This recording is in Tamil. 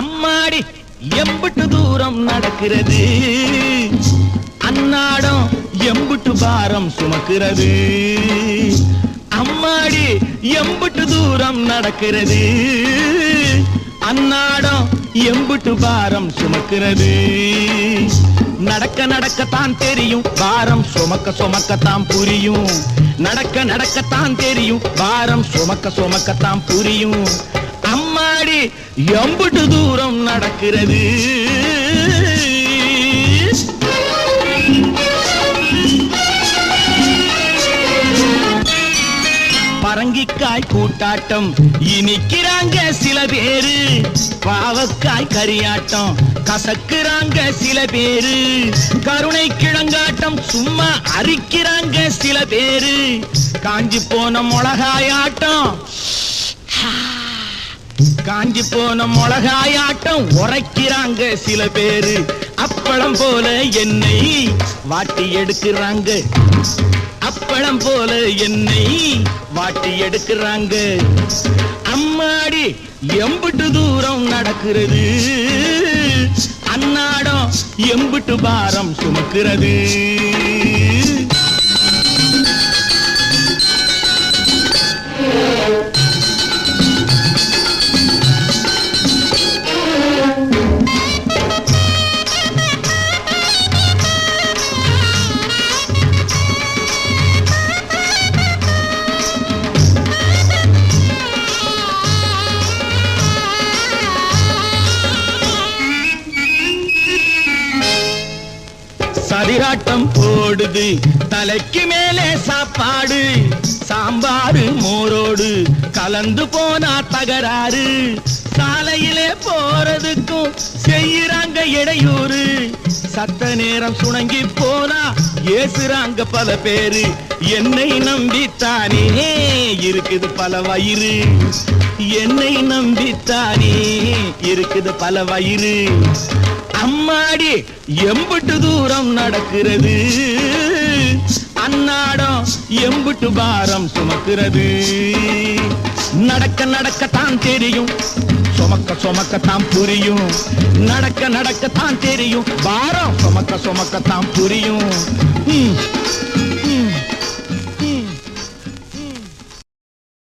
அம்மாடி எம்புட்டு தூரம் நடக்கிறது. அன்னாடம் எம்புட்டு பாரம் சுமக்கிறது. அம்மாடி எம்புட்டு தூரம் நடக்கிறது. அன்னாடம் எம்புட்டு பாரம் சுமக்கிறது. நடக்க நடக்கத்தான் தெரியும் பாரம் சுமக்க சுமக்கத்தான் புரியும். நடக்க நடக்கத்தான் தெரியும் பாரம் சுமக்க சுமக்கத்தான் புரியும். அம்மாடி எம்புட்டு தூரம் நடக்கிறது. பரங்கிக்காய் கூட்டாட்டம் இனிக்கிறாங்க சில பேரு. பாவக்காய் கரியாட்டம் கசக்குறாங்க சில பேரு. கருணை கிழங்காட்டம் சும்மா அரிக்கிறாங்க சில பேரு. காஞ்சி போன மிளகாயாட்டம் காஞ்சி போன மிளகாயாட்டம் உரைக்கிறாங்க சில பேரு. அப்பளம் போல என்னை வாட்டி எடுக்கிறாங்க. அப்பளம் போல என்னை வாட்டி எடுக்கிறாங்க. அம்மாடி எம்புட்டு தூரம் நடக்கிறது. அன்னாடம் எம்புட்டு பாரம் சுமக்கிறது. சதிராட்டம் போடுது. தலைக்கு மேலே சாப்பாடு சாம்பாரு மோரோடு. கலந்து போனா தகராறு. சாலையிலே போறதுக்கும் செய்யறாங்க இடையூறு. சத்த நேரம் சுணங்கி போனா ஏசுறாங்க பல பேரு. என்னை நம்பித்தானே இருக்குது பல வயிறு. என்னை நம்பித்தானே இருக்குது பல வயிறு. அம்மாடி எம்பட்டு தூரம் நடக்கிறது. அன்னாடம் எம்புட்டு பாரம் சுமக்கிறது. நடக்க நடக்கத்தான் தெரியும். சுமக்க சுமக்கத்தான் புரியும். நடக்க நடக்கத்தான் தெரியும். பாரம் சுமக்க சுமக்கத்தான் புரியும். ம்.